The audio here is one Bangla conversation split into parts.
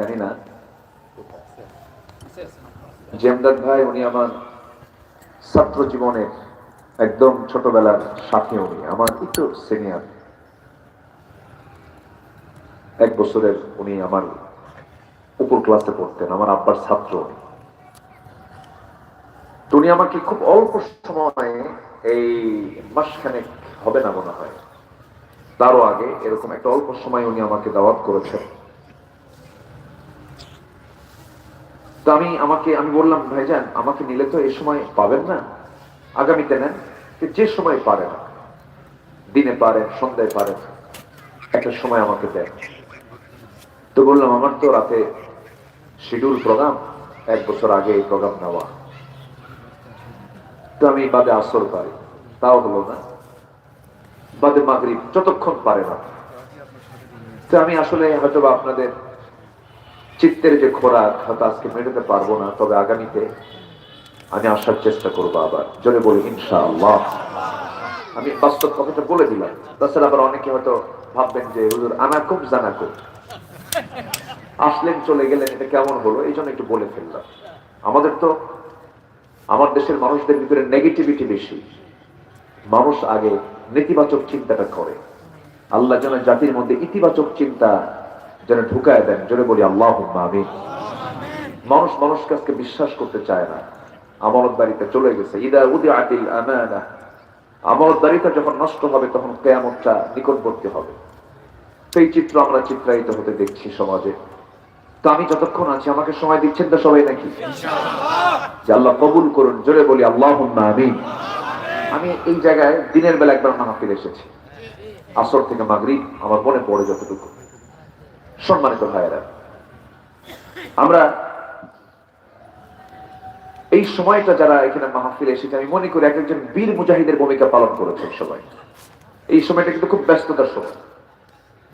জানি না। জেমদাদ ভাই, উনি আমার ছাত্র জীবনের একদম ছোটবেলার সাথী উনি, আমার একটু সিনিয়র এক বছরের উনি আমার উপর ক্লাসে পড়তেন, আমার আব্বার ছাত্র উনি। উনি আমাকে খুব অল্প সময়ে এই মাসখানেক হবে না মনে হয়। তারও আগে এরকম একটা অল্প সময় উনি আমাকে দাওয়াত করেছেন। তো আমি আমাকে, আমি বললাম, ভাইজান, আমাকে নিলে তো এই সময় পাবেন না। আগামীতে নেন, যে সময় পারেন। দিনে পারেন, সন্ধ্যায় পারেন। একটা সময় আমাকে দেন। তো বললাম, আমার তো রাতে শিডিউল প্রোগ্রাম, এক বছর আগে এই প্রোগ্রাম নেওয়া। তো আমি বাদে আসর পারি তাও হলো না। বাদে মাগরিব, যতক্ষণ পারে না। তো আমি আসলে হয়তো আপনাদের চিত্তের যে খোরাক, হয়তো আজকে মেটাতে পারব না, তবে আগামীতে আমি আসার চেষ্টা করব আবার। জোরে বলি, ইনশাআল্লাহ। আমি বাস্তব কথাটা বলে দিলাম। তাছাড়া আবার অনেকে হয়তো ভাববেন যে, হুজুর, আনাকুম জানাকুম। আসলেন, চলে গেলেন, এটা কেমন হলো? এই জন্য একটু বলে ফেললাম। আমাদের তো, আমার দেশের মানুষদের ভিতরে নেগেটিভিটি বেশি। মানুষ আগে নেতিবাচক চিন্তাটা করে। আল্লাহ যেন জাতির মধ্যে ইতিবাচক চিন্তা যেন ঢুকায় দেন জোরে বলি আল্লাহ আমি মানুষ মানুষকে আজকে বিশ্বাস করতে চায় না। আমলতদারিতে চলে গেছে। ইদা উদি আতিল আমানা। আমলতদারিতা যখন নষ্ট হবে তখন কেয়ামতটা নিকটবর্তী হবে। সেই চিত্র আমরা চিত্রায়িত হতে দেখছি সমাজে। তো আমি যতক্ষণ আছি আমাকে সময় দিচ্ছেন তো সবাই নাকি? যে আল্লাহ কবুল করুন জোরে বলি আল্লাহ আমি আমি এই জায়গায় দিনের বেলা একবার মাহফিল এসেছি। আসর থেকে মাগরিব আমার মনে পড়ে যতটুকু। সম্মানিত ভাইয়েরা, আমরা এই সময়টা যারা এখানে মাহফিল এসেছে, আমি মনে করি এক একজন বীর মুজাহিদের ভূমিকা পালন করেছেন সবাই। এই সময়টা কিন্তু খুব ব্যস্ততার সময়।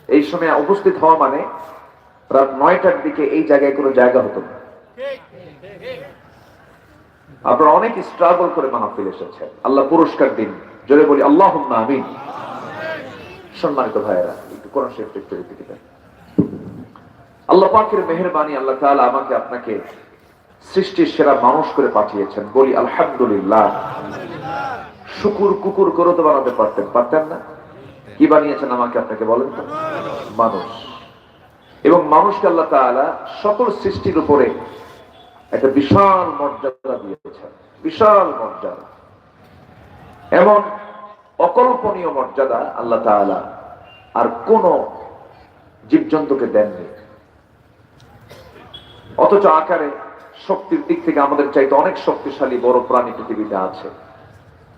এই সময় উপস্থিত হওয়া মানে রাত নয়টার দিকে এই জায়গায় কোনো জায়গা হতো না। আপনারা অনেক স্ট্রাগল করে মাহফিল এসেছেন। আল্লাহ পুরস্কার দিন। জোরে বলি আল্লাহ আমিন। সম্মানিত ভাইয়েরা, একটু কোরআন শরীফ একটু দিকে। আল্লাহ পাকের মেহরবানি আল্লাহ তাআলা আমাকে আপনাকে সৃষ্টির সেরা মানুষ করে পাঠিয়েছেন। বলি, আলহামদুলিল্লাহ। শুকুর কুকুর করে তো বানাতে পারতেন। পারতেন না? কি বানিয়েছেন আমাকে আপনাকে বলেন তো? মানুষ। এবং মানুষকে আল্লাহ তাআলা সকল সৃষ্টির উপরে একটা বিশাল মর্যাদা দিয়েছেন। বিশাল মর্যাদা। এমন অকল্পনীয় মর্যাদা আল্লাহ তাআলা আর কোন জীবজন্তুকে দেননি। অথচ আকারে শক্তির দিক থেকে আমাদের চাইতে অনেক শক্তিশালী বড় প্রাণী পৃথিবীতে আছে।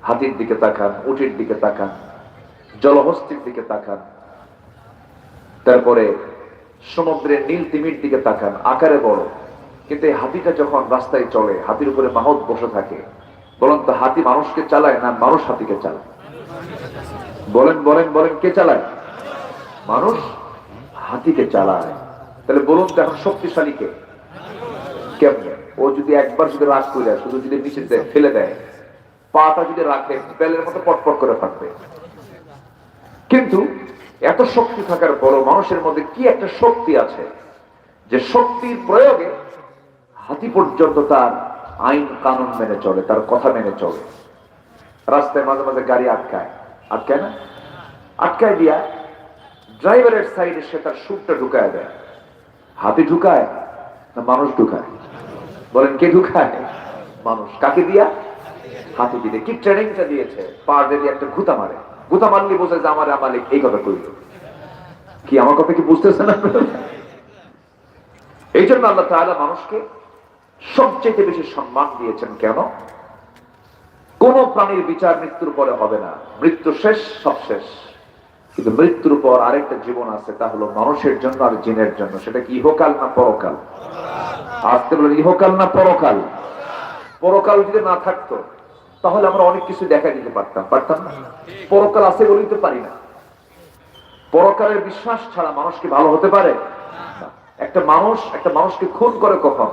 হাতির দিকে তাকান, উটির দিকে তাকান, জলহস্তির দিকে তাকান। তারপরে সমুদ্রের নীল তিমির দিকে তাকান, আকারে বড়। কিন্তু এই হাতিটা যখন রাস্তায় চলে, হাতির উপরে মাহত বসে থাকে, বলেন তো হাতি মানুষকে চালায় না মানুষ হাতিকে চালায়? বলেন বলেন বলেন, কে চালায়? মানুষ হাতিকে চালায়। তাহলে বলুন তো এখন শক্তিশালী কে? ও যদি একবার যদি রাগ করে শুধু যদি দেয়, ফেলে দেয় পাটা যদি রাখে বেলের মতো পটপট করে ফাটবে কিন্তু এত শক্তি থাকার বড় মানুষের মধ্যে কি একটা শক্তি আছে যে শক্তির প্রয়োগে হাতি পর্যন্ত তার আইন কানুন মেনে চলে তার কথা মেনে চলে। রাস্তায় মাঝে মাঝে গাড়ি আটকায়। আটকায় না? আটকায় দিয়া ড্রাইভারের সাইডে সে তার সুটটা ঢুকায় দেয়। হাতি ঢুকায় না মানুষ ঢুকায়? বলেন, কে ঢুকায়? মানুষ। কাকে দিয়া? হাতি দিয়ে কি ট্রেনিংটা দিয়েছে? পার দিয়ে একটা ঘুতা মারে। ঘুতা মারলে বোঝে যে আমার মালিক এই কথা কইল। কি আমার কথা কি বুঝতেছেন আপনারা? এই জন্য আল্লাহ তাআলা মানুষকে সবচেয়ে বেশি সম্মান দিয়েছেন কেন? কোন প্রাণীর বিচার মৃত্যুর পরে হবে না। মৃত্যু শেষ, সব শেষ। কিন্তু মৃত্যুর পর আরেকটা জীবন আছে, তা হলো মানুষের জন্য আর জিনের জন্য। সেটা কি ইহকাল না পরকাল? আজকে বলেন, ইহকাল না পরকাল? পরকাল যদি না থাকতো, তাহলে আমরা অনেক কিছু দেখা দিতে পারতাম পারতাম না? পরকাল আছে বলেই তো পারি না। পরকালের বিশ্বাস ছাড়া মানুষ কি ভালো হতে পারে? একটা মানুষ, একটা মানুষকে খুন করে কখন?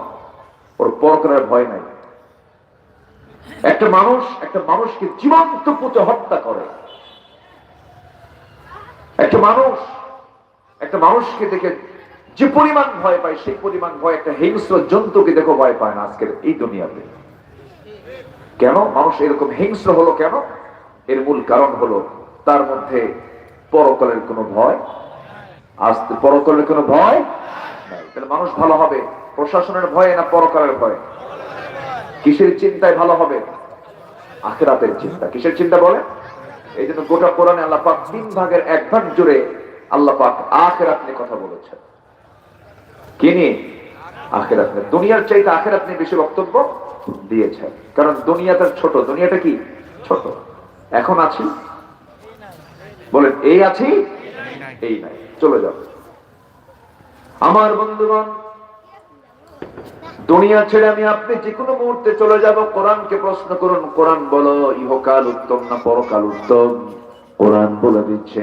ওর পরকালের ভয় নাই। একটা মানুষ, একটা মানুষকে জীবন্ত পুঁতে হত্যা করে। একটা মানুষ, একটা মানুষকে দেখে যে পরিমাণ ভয় পায়, সেই পরিমাণ ভয় একটা হিংস্র জন্তুকে দেখো ভয় পায় না আজকের এই দুনিয়াতে। কেন? মানুষ এরকম হিংস্র হলো কেন? এর মূল কারণ হলো তার মধ্যে পরকালের কোনো ভয় আসতে পরকালের কোনো ভয় তাহলে মানুষ ভালো হবে? প্রশাসনের ভয়ে না পরকালের ভয়ে? কিসের চিন্তায় ভালো হবে? আখেরাতের চিন্তা। কিসের চিন্তা বলে এই জন্য গোটা কোরআনে তিন ভাগের এক ভাগ জুড়ে কথা বলেছেন। কি নিয়ে? দুনিয়ার চাইতে বেশি বক্তব্য দিয়েছেন। কারণ দুনিয়াটা ছোট। দুনিয়াটা কি? ছোট। এখন আছি? বলেন, এই আছি? এই নাই। চলে যাবে আমার বন্ধুগণ দুনিয়া ছেড়ে আমি আপনি যে কোনো মুহূর্তে চলে যাব, কোরআনকে প্রশ্ন করুন, কোরআন বলো, ইহকাল উত্তম না পরকাল উত্তম? কোরআন বলে দিচ্ছে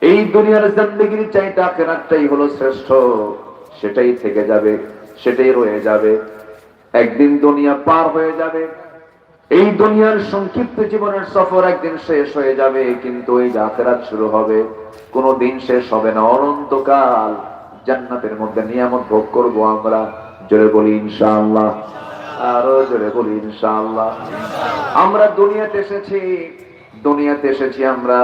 এই দুনিয়ার জিন্দেগির চাইতে আখেরাতটাই হলো শ্রেষ্ঠ। সেটাই থেকে যাবে, সেটাই রয়ে যাবে। একদিন দুনিয়া পার হয়ে যাবে। এই দুনিয়ার সংক্ষিপ্ত জীবনের সফর একদিন শেষ হয়ে যাবে, কিন্তু এই যাত্রা শুরু হবে, কোনো দিন শেষ হবে না। অনন্তকাল জান্নাতের মধ্যে নিয়ামত ভোগ করব আমরা। জোরে বলি ইনশাআল্লাহ। আরও জোরে বলি ইনশাআল্লাহ। আমরা দুনিয়াতে এসেছি দুনিয়াতে এসেছি আমরা।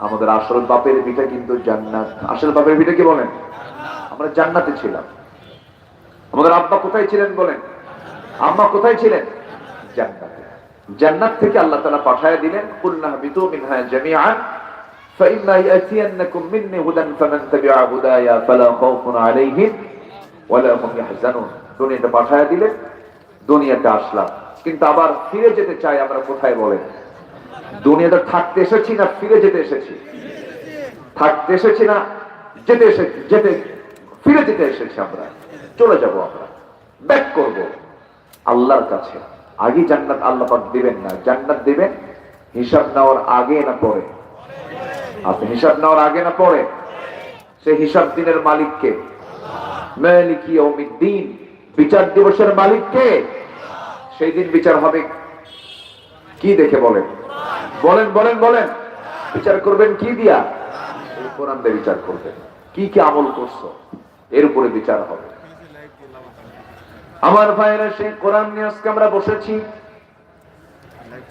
আমাদের আসল বাপের ভিটা কিন্তু জান্নাত। আসল বাপের ভিটা কি বলেন? আমরা জান্নাতে ছিলাম। আমাদের আব্বা কোথায় ছিলেন বলেন? আম্মা কোথায় ছিলেন? জান্নাতে। জান্নাত থেকে আল্লাহ তাআলা পাঠায় দিলেন কুলনা বিতু মিনহা জামিআন فإما يأتينكم مني هدى فمن تبع هدايا فلا خوف عليهم ولا هم يحزنون দুনিয়াতে পাঠায় দিলেন দুনিয়াতে আসলাম কিন্তু আবার ফিরে যেতে চাই আমরা কোথায় বলেন দুনিয়াতে থাকতে এসেছি না ফিরে যেতে এসেছি থাকতে এসেছি না যেতে এসেছি যেতে ফিরে যেতে এসেছি আমরা চলে যাব আমরা ব্যাক করব আল্লাহর কাছে আগে জান্নাত আল্লাহ পাক দিবেন না। জান্নাত দিবেন, হিসাব নেওয়ার আগে না পরে? আপনি হিসাব নেওয়ার আগে না পরে? সে হিসাব দিনের মালিককে। মালিকি দিন বিচার দিবসের মালিককে। সেই দিন বিচার হবে। কি দেখে বলেন? বলেন বলেন বলেন। বিচার করবেন কি দিয়া? কোরআন বিচার করবেন। কি কি আমল করছ? এর উপরে বিচার হবে। আমার ভাইয়েরা সেই কোরআন নিয়ে আজকে আমরা বসেছি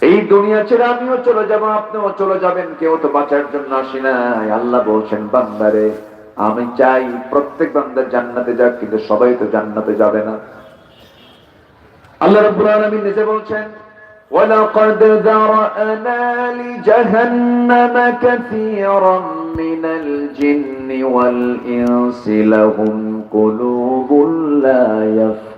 এই দুনিয়া ছেড়ে আমিও চলে যাব আপনিও চলে যাবেন কেউ তো বাঁচার জন্য আসি নাই আল্লাহ বলছেন বান্দারে আমি চাই প্রত্যেক বান্দা জান্নাতে যাক কিন্তু সবাই তো জান্নাতে যাবে না আল্লাহ রাব্বুল আলামিন নিজে বলছেন ولقد ذرأنا لجهنم كثيرا من الجن والإنس لهم قلوب لا يفقهون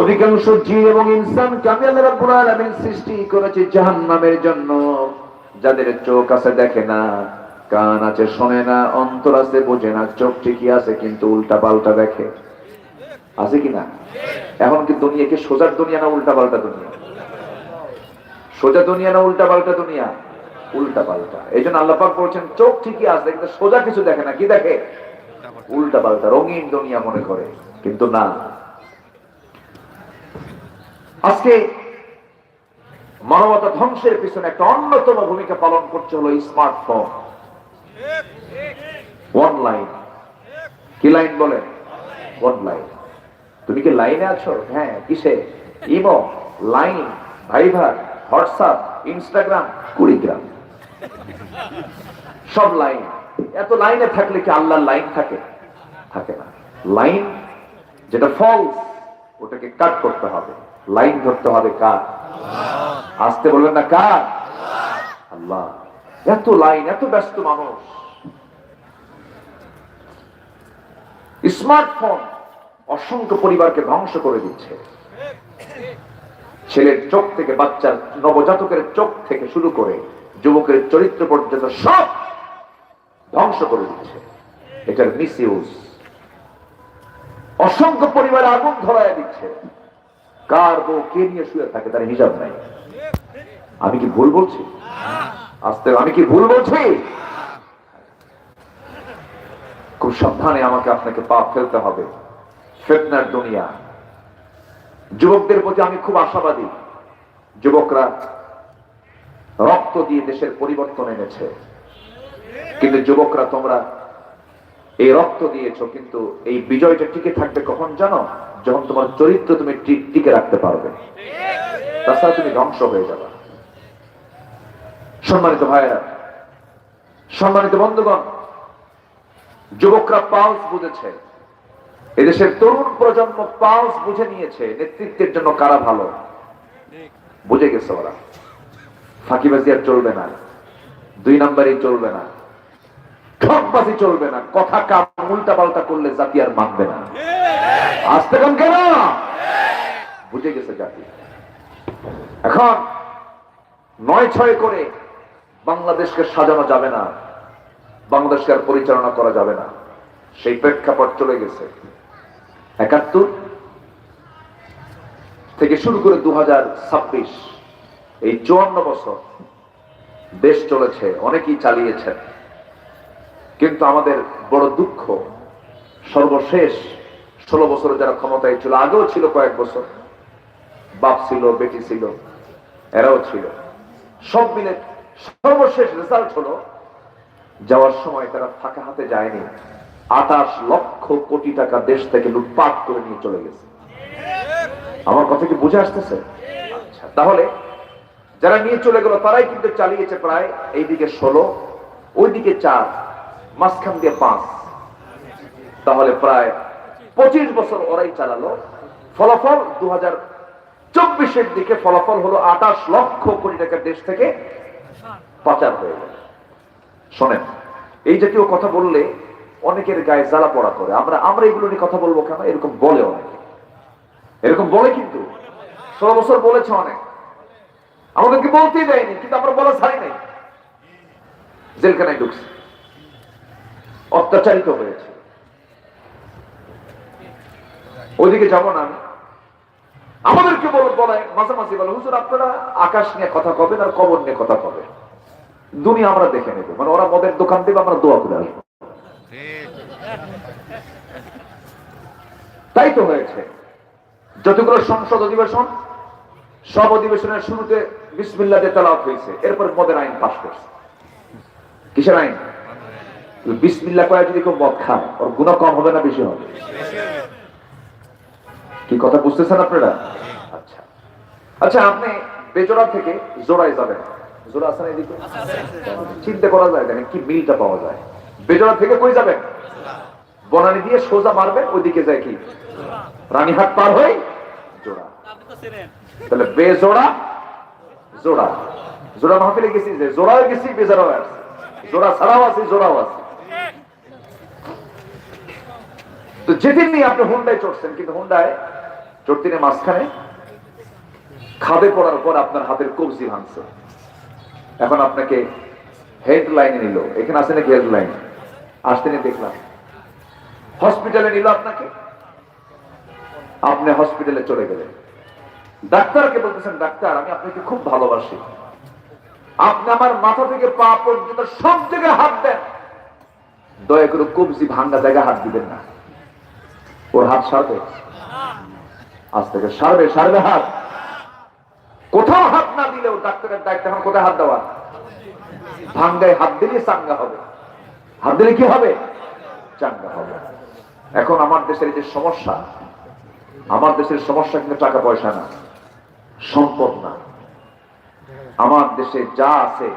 অধিকাংশ জিন এবং ইনসানকে আমি আল্লাহ রাব্বুল সৃষ্টি করেছি জন্য। যাদের চোখ আছে দেখে না, কান আছে শোনে না, অন্তর আছে বোঝে না, চোখ ঠিকই আছে কিন্তু উল্টা পাল্টা দেখে। আছে কি না? এখন কি দুনিয়া কি সোজার দুনিয়া না উল্টা পাল্টা দুনিয়া? সোজা দুনিয়া না উল্টা পাল্টা দুনিয়া? উল্টা পাল্টা এই জন্য আল্লাহ পাক বলছেন, চোখ ঠিকই আছে, কিন্তু সোজা কিছু দেখে না, কি দেখে? উল্টা পাল্টা রঙিন দুনিয়া মনে করে, কিন্তু না। আজকে মানবতা ধ্বংসের পিছনে একটা অন্যতম ভূমিকা পালন করছে হলো স্মার্টফোন অনলাইন কি লাইন বলে? অনলাইন তুমি কি লাইনে আছো? হ্যাঁ কিসে? Imo line Viber WhatsApp Instagram Kurigram. সব লাইন এত লাইনে থাকলে কি আল্লাহর লাইন থাকে? থাকে না। লাইন যেটা ফলস ওটাকে কাট করতে হবে। লাইন ধরতে হবে কার? আসতে বলবেন না কার? আল্লাহ, এত লাইন, এত ব্যস্ত মানুষ। স্মার্টফোন অসংখ্য পরিবারকে ধ্বংস করে দিচ্ছে। ছেলের চোখ থেকে বাচ্চার নবজাতকের চোখ থেকে শুরু করে যুবকের চরিত্র পর্যন্ত সব ধ্বংস করে দিচ্ছে। এটার মিস ইউজ অসংখ্য পরিবারে আগুন ধরায় দিচ্ছে। কার বউ কে নিয়ে শুয়ে থাকে তার হিসাব নাই। আমি কি ভুল বলছি? আস্তে, আমি কি ভুল বলছি? খুব সাবধানে আমাকে আপনাকে পা ফেলতে হবে। ফেতনার দুনিয়া। যুবকদের প্রতি আমি খুব আশাবাদী। যুবকরা রক্ত দিয়ে দেশের পরিবর্তন এনেছে। কিন্তু যুবকরা তোমরা এই রক্ত দিয়েছ, কিন্তু এই বিজয়টা টিকে থাকবে কখন জানো? যখন তোমার চরিত্র তুমি টিকে রাখতে পারবে। তাছাড়া তুমি ধ্বংস হয়ে যাবে। সম্মানিত ভাইয়েরা, সম্মানিত বন্ধুগণ, যুবকরা পালস বুঝেছে। এদেশের তরুণ প্রজন্ম পালস বুঝে নিয়েছে, নেতৃত্বের জন্য কারা ভালো? বুঝে গেছে ওরা। ফাঁকিবাজি আর চলবে না। দুই নাম্বারই চলবে না। ঠকবাজি চলবে না। কথা কাম উল্টা পাল্টা করলে জাতি আর মানবে না। আসতে কম কেন? বুঝে গেছে জাতি। এখন নয় ছয় করে বাংলাদেশকে সাজানো যাবে না, বাংলাদেশকে আর পরিচালনা করা যাবে না। সেই প্রেক্ষাপট চলে গেছে। একাত্তর থেকে শুরু করে দু হাজার ছাব্বিশ, এই চুয়ান্ন বছর দেশ চলেছে, অনেকেই চালিয়েছেন। কিন্তু আমাদের বড় দুঃখ, সর্বশেষ ষোলো বছরে যারা ক্ষমতায় ছিল, আগেও ছিল কয়েক বছর। বাপ ছিল, বেটি ছিল, এরাও ছিল। সব মিলে সর্বশেষ রেজাল্ট হলো, যাওয়ার সময় তারা ফাঁকা হাতে যায়নি। আটাশ লক্ষ কোটি টাকা দেশ থেকে লুটপাট করে নিয়ে চলে গেছে। আমার কথা কি বুঝে আসতেছে? আচ্ছা তাহলে যারা নিয়ে চলে গেল, তারাই কিন্তু চালিয়েছে প্রায় এইদিকে ষোলো, ওইদিকে চার। মাঝখান দিয়ে পাঁচ। তাহলে প্রায় পঁচিশ বছর ওরাই চালালো। ফলাফল দু হাজার চব্বিশের দিকে ফলাফল হলো আঠাশ লক্ষ কোটি টাকা দেশ থেকে পাচার হয়ে গেল। শোনেন, এই জাতীয় কথা বললে অনেকের গায়ে জ্বালা পড়া করে। আমরা আমরা এগুলো নিয়ে কথা বলব কেন? এরকম বলে অনেকে। এরকম বলে কিন্তু। ষোলো বছর বলেছে অনেক। আমাদেরকে বলতেই দেয়নি, কিন্তু আমরা বলা ছাড়ি নাই। জেলখানায় ঢুকছে। অত্যাচারিত হয়েছে। ওইদিকে যাব না আমি। আমাদেরকে বল বলে মাঝামাঝি বলে, হুজুর, আপনারা আকাশ নিয়ে কথা কবেন আর কবর নিয়ে কথা কবেন। দুনিয়া আমরা দেখে নেব। মানে ওরা মদের দোকান দেবে, আমরা দোয়া করে আসব। তাই তো হয়েছে। যতগুলো সংসদ অধিবেশন, সব অধিবেশনের শুরুতে বিসমিল্লা দিয়ে তালাওয়াত হয়েছে। এরপর মদের আইন পাশ করছে। কিসের আইন? বিসমিল্লা কয়ে যদি কেউ মদ খায়, ওর গুণা কম হবে না বেশি হবে? কি কথা বুঝতেছেন আপনারা? আচ্ছা। আচ্ছা আপনি বেজোড়া থেকে জোড়ায় যাবেন। জোড়া এদিকে? চিন্তা করা যায় কি মিলটা পাওয়া যায়। বেজোড়া থেকে কই যাবেন? বনানি দিয়ে সোজা ওইদিকে যায় কি? রানীহাট পার হয়ে জোড়া। তাহলে বেজোড়া, জোড়া। জোড়া মাহফিলে গেছি যে, জোড়াও গেছি, বেজারাও আছে জোড়া ছাড়াও আছে, জোড়াও আছে। তো যেদিনই আপনি হুন্ডায় চড়ছেন, কিন্তু হুন্ডায় চড়তিনে মাঝখানে খাদে পড়ার পর আপনার হাতের কবজি ভাঙছে। এখন আপনাকে হেডলাইনে নিল। এখানে আছে নাকি হেডলাইন আসতে নিয়ে দেখলাম। হসপিটালে নিল আপনাকে? আপনি হসপিটালে চলে গেলেন। ডাক্তারকে বলতেছেন, ডাক্তার, আমি আপনাকে খুব ভালোবাসি। আপনি আমার মাথা থেকে পা পর্যন্ত সব জায়গায় হাত দেন। দয়া করে কবজি ভাঙ্গা জায়গায় হাত দিবেন না। ওর হাত সারবে। আজ থেকে সারবে সারবে হাত। কোথাও হাত না দিলেও ডাক্তারের দায়িত্ব এখন কোথায় হাত দেওয়া ভাঙ্গায় হাত দিলে চাঙ্গা হবে। হাত দিলে কি হবে? চাঙ্গা হবে। এখন আমার দেশের যে সমস্যা, আমার দেশের সমস্যা কিন্তু টাকা পয়সা না, সম্পদ না। আমার দেশে যা আছে,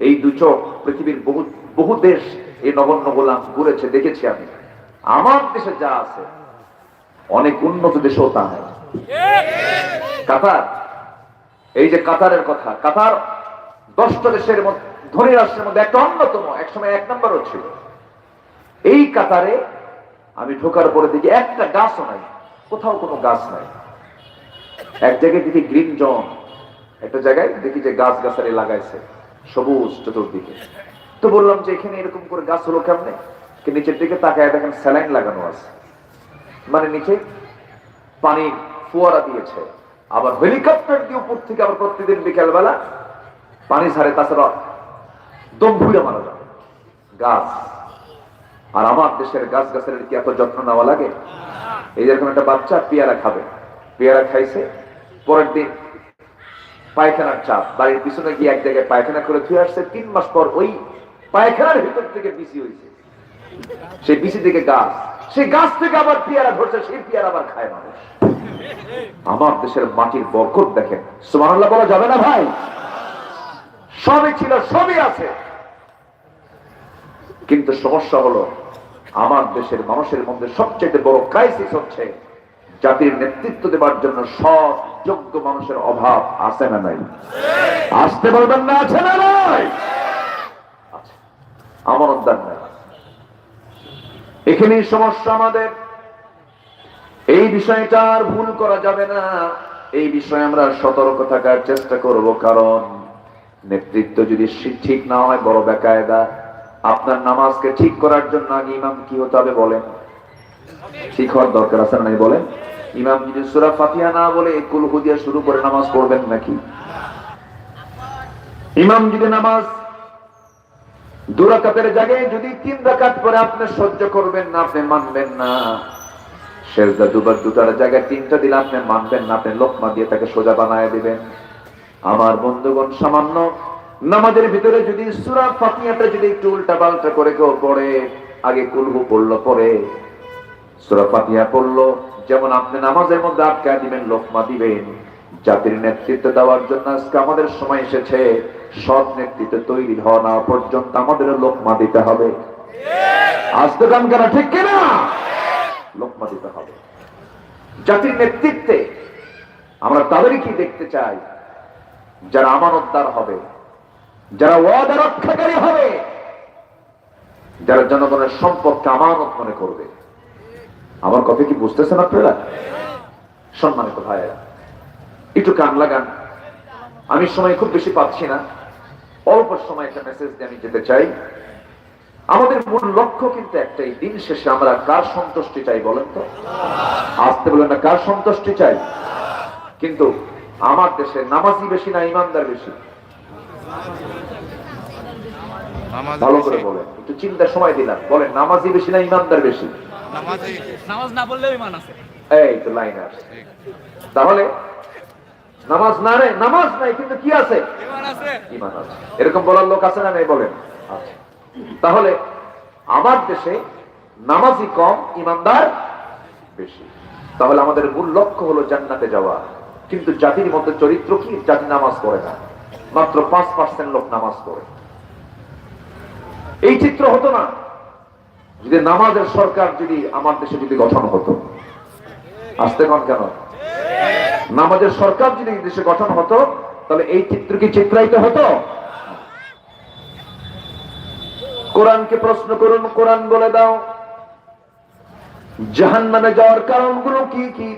এই দু চোখ পৃথিবীর বহু বহু দেশ এই নগণ্য গোলাম ঘুরেছে, দেখেছি আমি। আমার দেশে যা আছে, অনেক উন্নত দেশেও তা নেই। কাতার, এই যে কাতারের কথা, কাতার দশটা দেশের মধ্যে, ধনী রাষ্ট্রের মধ্যে একটা অন্যতম, একসময় এক নম্বরও ছিল। এই কাতারে আমি ঢোকার পরে দেখি একটা গাছও নাই, কোথাও কোনো গাছ নাই। এক জায়গায় দেখি গ্রিন জোন, একটা জায়গায় দেখি যে গাছ গাছারি লাগাইছে, সবুজ চতুর্দিকে। তো বললাম যে এখানে এরকম করে গাছ হলো কেমনে? নিচের দিকে তাকায় দেখেন স্যালাইন লাগানো আছে। মানে নিচে পানি ফোয়ারা দিয়েছে। আবার হেলিকপ্টার দিয়ে উপর থেকে আবার প্রতিদিন বিকেলবেলা পানি ছাড়ে, তাছাড়া দম মারা যাবে গাছ। আর আমার দেশের গাছ গাছের কি এত যত্ন নেওয়া লাগে? এই যেরকম একটা বাচ্চা পেয়ারা খাবে। পেয়ারা খাইছে, পরের দিন পায়খানার চাপ। বাড়ির পিছনে গিয়ে এক জায়গায় পায়খানা করে ধুয়ে আসছে, তিন মাস পর ওই পায়খানার ভিতর থেকে বিসি হয়েছে সেই বিসি থেকে গাছ। সেই গাছ থেকে আবার পেয়ারা ধরছে, সেই পেয়ারা আবার খায় মানুষ। আমার দেশের মাটির বরকত দেখেন। সুমানুল্লাহ বলা যাবে না ভাই? সবই ছিল, সবই আছে। কিন্তু সমস্যা হলো, আমার দেশের মানুষের মধ্যে সবচেয়ে বড় ক্রাইসিস হচ্ছে, জাতির নেতৃত্ব দেবার জন্য সব যোগ্য মানুষের অভাব আছে না নাই? আসতে বলবেন না, আছে না নাই? উদ্যান নাই এখানেই সমস্যা আমাদের। এই বিষয়টা আর ভুল করা যাবে না। এই বিষয়ে আমরা সতর্ক থাকার চেষ্টা করব, কারণ নেতৃত্ব যদি ঠিক না হয়, বড় বেকায়দা। আপনার নামাজকে ঠিক করার জন্য আগে ইমাম কি হতে হবে বলেন? ঠিক হওয়ার দরকার আছে নাই বলেন? ইমাম যদি সুরা ফাতিহা না বলে, কুল হুদিয়া শুরু করে নামাজ পড়বেন নাকি? ইমাম যদি নামাজ দুরাকাতের জায়গায় যদি তিন রাকাত করে আপনি সহ্য করবেন না, আপনি মানবেন না। শেষদা দুবার দুটার জায়গায় তিনটা দিলে আপনি মানবেন না, আপনি লোকমা দিয়ে তাকে সোজা বানায় দিবেন। আমার বন্ধুগণ, সামান্য নামাজের ভিতরে যদি সুরা ফাতিহাটা যদি একটু উল্টা পাল্টা করে কেউ পড়ে, আগে কুলহু পড়ল, পরে সুরা ফাতিহা পড়ল, যেমন আপনি নামাজের মধ্যে আটকা দিবেন, লোকমা দিবেন। জাতির নেতৃত্ব দেওয়ার জন্য আজকে আমাদের সময় এসেছে। সৎ নেতৃত্ব তৈরি হওয়া না পর্যন্ত আমাদের লোকমা দিতে হবে। আসতে গান কেন ঠিক কিনা? লোকমা দিতে হবে। জাতির নেতৃত্বে আমরা তাদেরই কি দেখতে চাই। যারা আমানতদার হবে, যারা ওয়াদা রক্ষাকারী হবে, যারা জনগণের সম্পদকে আমানত মনে করবে। আমার কথা কি বুঝতেছেন আপনারা? সম্মানিত ভাইয়েরা একটু কান লাগান আমি সময় খুব বেশি পাচ্ছি না। অল্প সময় একটা মেসেজ দিয়ে আমি যেতে চাই। আমাদের মূল লক্ষ্য কিন্তু একটাই দিন শেষে আমরা কার সন্তুষ্টি চাই বলেন তো? আসতে বলেন না কার সন্তুষ্টি চাই? কিন্তু আমার দেশে নামাজি বেশি না ইমানদার বেশি? ভালো করে বলেন একটু চিন্তার সময় দিলাম। বলেন নামাজি বেশি না ইমানদার বেশি? নামাজ না পড়লেও ইমান আছে। এই তো লাইন আসছে। তাহলে নামাজ না রে নামাজ নাই কিন্তু কি আছে? ইমান আছে। এরকম বলার লোক আছে না নাই বলেন। তাহলে আমার দেশে নামাজি কম ইমানদার বেশি। তাহলে আমাদের মূল লক্ষ্য হলো জান্নাতে যাওয়া। কিন্তু জাতির মধ্যে চরিত্র কি? জাতি নামাজ পড়ে না। মাত্র পাঁচ পার্সেন্ট লোক নামাজ পড়ে। এই চিত্র হতো না। যদি নামাজের সরকার যদি আমার দেশে যদি গঠন হতো আসতে কন কেন? নামাজের সরকার যদি এই দেশে গঠন হতো তাহলে এই চিত্র কি চিত্রায়িত হতো কোরআনকে প্রশ্ন করুন কোরআন বলে দাও জাহান নামে যাওয়ার কারণগুলো কি কি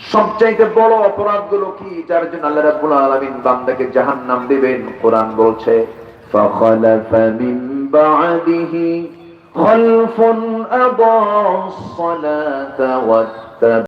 সবচাইতে বড় অপরাধ গুলো কি যার জন্য আল্লাহ রাব্বুল আলামিন বান্দাকে জাহান্নাম দিবেন কোরআন বলছে فخلف من بعده خلف أضاعوا الصلاة واتبعوا